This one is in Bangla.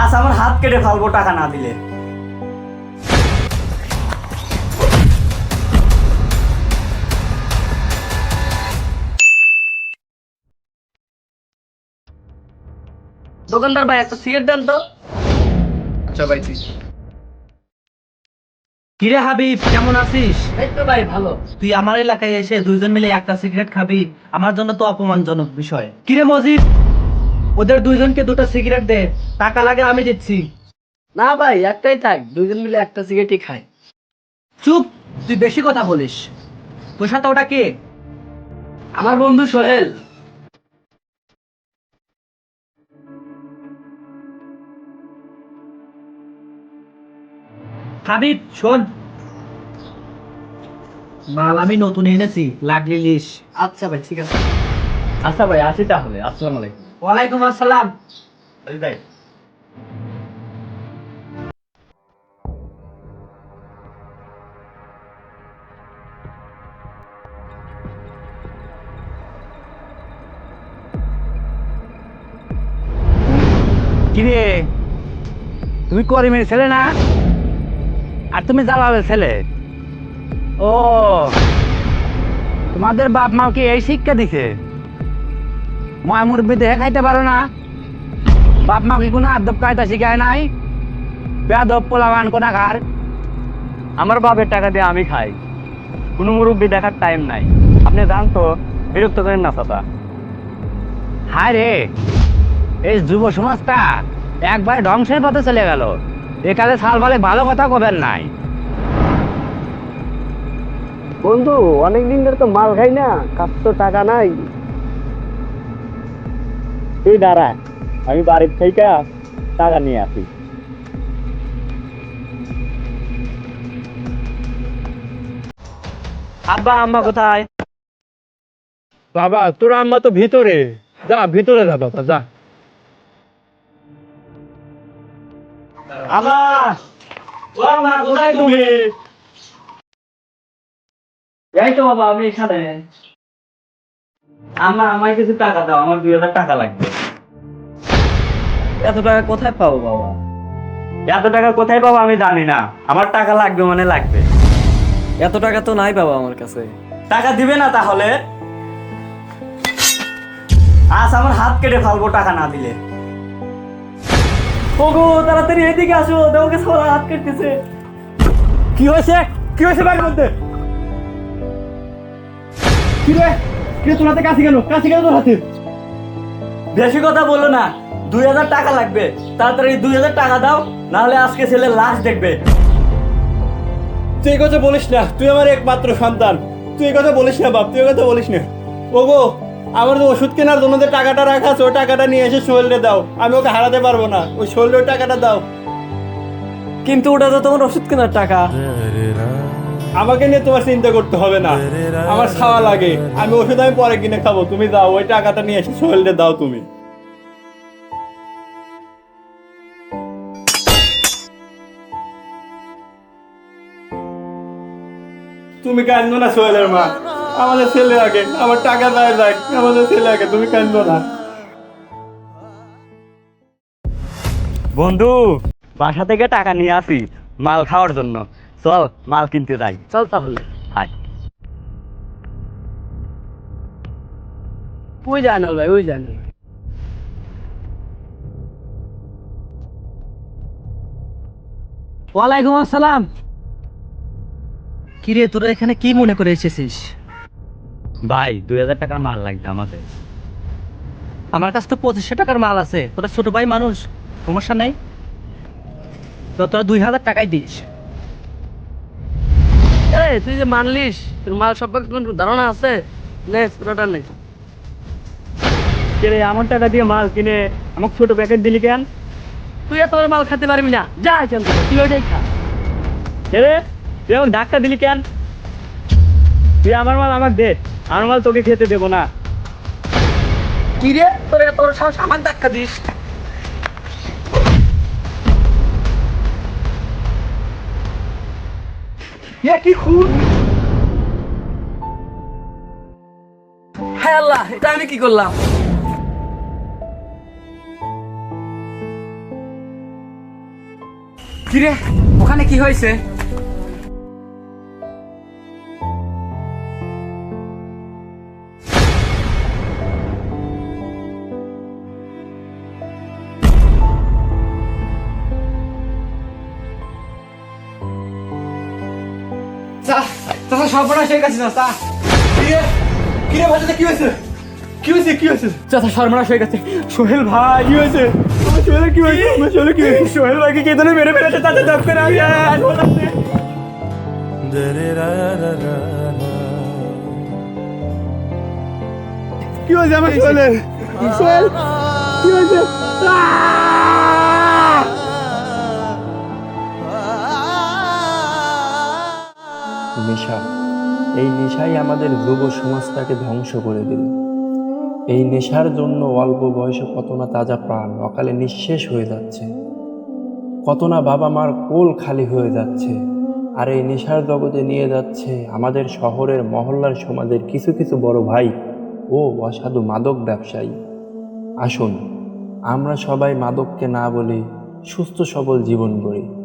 আজ আমার হাত কেটে ফালবো টাকা না দিলে। দোকানদার ভাই একটা সিগারেট দেন তো। আচ্ছা ভাই তুই কিরে হাবিব কেমন আছিস? এই তো ভাই ভালো। তুই আমার এলাকায় এসে দুইজন মিলে একটা সিগারেট খাবি আমার জন্য তো অপমানজনক বিষয়। কিরে মজিদ? ওদের দুইজনকে দুটো সিগারেট দে টাকা লাগে আমি দিচ্ছি। না ভাই একটাই থাক দুইজন মিলে একটা সিগারেটই খাই। চুপ তুই বেশি কথা বলিস। তোর সাথে ওটা কে? আমার বন্ধু সোহেল। হাবিব শোন। মাল আমি নতুন এনেছি লাগলি লিস আচ্ছা ভাই ঠিক আছে। আচ্ছা ভাই আসি তাহলে আসসালামু আলাইকুম। ওয়ালাইকুম আসসালাম। ভাই কিরে? তুমি করিমের ছেলে না? আর তুমি জালালের ছেলে? ও তোমাদের বাপ মা কি এই শিক্ষা দিছে? ময় মুরব্বী দেখে খাইতে পারো না। বাপ মা কি কোনো আদব কায়দা শিখায় নাই। বেদব পোলাবান কোনা খার আমার বাপের টাকা দিয়ে আমি খাই। কোনো মুরব্বী দেখার টাইম নাই। আপনি জান তো বিরক্ত করেন না চাচা। হায় রে এই যুব সমাজটা একবার ধ্বংসের পথে চলে গেল। এখানে সাল বলে ভালো কথা কবেন নাই। বন্ধু অনেক দিন ধরে তো মাল খাই না কাজ তো টাকা নাই। তুই দাঁড়া আমি বাড়ির থেকে টাকা নিয়ে আসি। আব্বা আম্মা কোথায়? বাবা তোর আম্মা তো ভিতরে। যা ভিতরে যা বাবা যা। আম্মা ও আম্মা কোথায় তুমি? এই তো বাবা আমি এখানে। আম্মা আমায় কিছু টাকা দাও আমার দুই হাজার টাকা লাগবে। এত টাকা কোথায় পাবো বাবা? এত টাকা কোথায় পাবো আমি জানি না। আমার টাকা লাগবে মানে লাগবে। এত টাকা তো নাই বাবা আমার কাছে। টাকা দিবে না তাহলে? আজ আমার হাত কেটে ফালবো টাকা না দিলে। ওগো তাড়াতাড়ি এদিকে আসো দেওকে সবার হাত কেটেছে। কি হয়েছে? কি হয়েছে বাড়ির মধ্যে? কি রে? কি তোর হাতে কেন কেন তোর হাতে বেশি কথা বলো না দুই হাজার টাকা লাগবে তাড়াতাড়ি দুই হাজার টাকা দাও নাহলে আজকে ছেলে লাশ দেখবে তুই কথা বলিস না তুই আমার একমাত্র সন্তান তুই কথা বলিস না বাপ তুই কথা বলিস না ওগো আমার তো ওষুধ কেনার জন্য যে টাকাটা রাখা আছে ওই টাকাটা নিয়ে এসে শৈলরে দাও আমি ওকে হারাতে পারব না ওই ওই টাকাটা দাও কিন্তু ওটা তো তোমার ওষুধ কেনার টাকা আমাকে নিয়ে তোমার চিন্তা করতে হবে না। আমার খাওয়া লাগে। আমি ওষুধ আমি পরে কিনে খাব। তুমি দাও ওই টাকাটা নিয়ে এসে শৈলরে দাও তুমি। তুমি কান্দো না সোহেলের মা। আমাদের ছেলে আগে। আমার টাকা দেয় দেখ আমাদের ছেলে আগে। তুমি কান্দো না। বন্ধু বাসা থেকে টাকা নিয়ে আসি মাল খাওয়ার জন্য। চল মাল কিনতে যাই। চল তাহলে। হাই। ওই জানাল ভাই ওই জানাল ওয়ালাইকুম আসসালাম। কিরে তোরা এখানে কি মনে করে এসেছিস? ভাই দুই হাজার টাকার মাল লাগবে আমাদের। আমার কাছে তো পঁচিশশো টাকার মাল আছে। তোরা ছোট ভাই মানুষ সমস্যা নেই। তো তোরা দুই হাজার টাকাই দিস। এই তুই যে মানলিস তোর মাল সম্পর্কে কোনো ধারণা আছে? নে পুরোটা নে। রে আমার টাকা দিয়ে মাল কিনে আমাকে ছোট প্যাকেট দিলি কেন? তুই এত বড় মাল খেতে পারবি না। যা এখান থেকে তুই ওইটাই খা। রে তুই আমাকে ধাক্কা দিলি কেন? তুই আমার মাল আমাকে দে আমার মাল তোকে খেতে দেবো না। কি রে তোর এত বড় সাহস আমার ধাক্কা দিস? ইয়া কি খুন হেলা এটা আমি কি করলাম? কিরে ওখানে কি হয়েছে? চাচা সর্বনাশ হয়ে গেছে, চাচা। কিরে? ভাইজান কি হয়েছে? কি হয়েছে কি হয়েছে? চাচা, সর্বনাশ হয়ে গেছে। সোহেল ভাই, কি হয়েছে? আমার কি হয়েছে? আমার কি হয়েছে? সোহেল ভাইকে কে ধরে মেরে ফেলেছে? চাচা দপ করে হাসপাতালে কি হয়েছে আমার সোহেলের? সোহেল, কি হয়েছে? নেশা। এই নেশাই আমাদের যুব সমাজটাকে ধ্বংস করে দিল এই নেশার জন্য অল্প বয়সে কত না তাজা প্রাণ অকালে নিঃশেষ হয়ে যাচ্ছে। কত না বাবা মার কোল খালি হয়ে যাচ্ছে। আর এই নেশার জগতে নিয়ে যাচ্ছে আমাদের শহরের মহল্লার সমাজের কিছু কিছু বড় ভাই ও অসাধু মাদক ব্যবসায়ী। আসুন, আমরা সবাই মাদককে না বলে সুস্থ সবল জীবন গড়ি।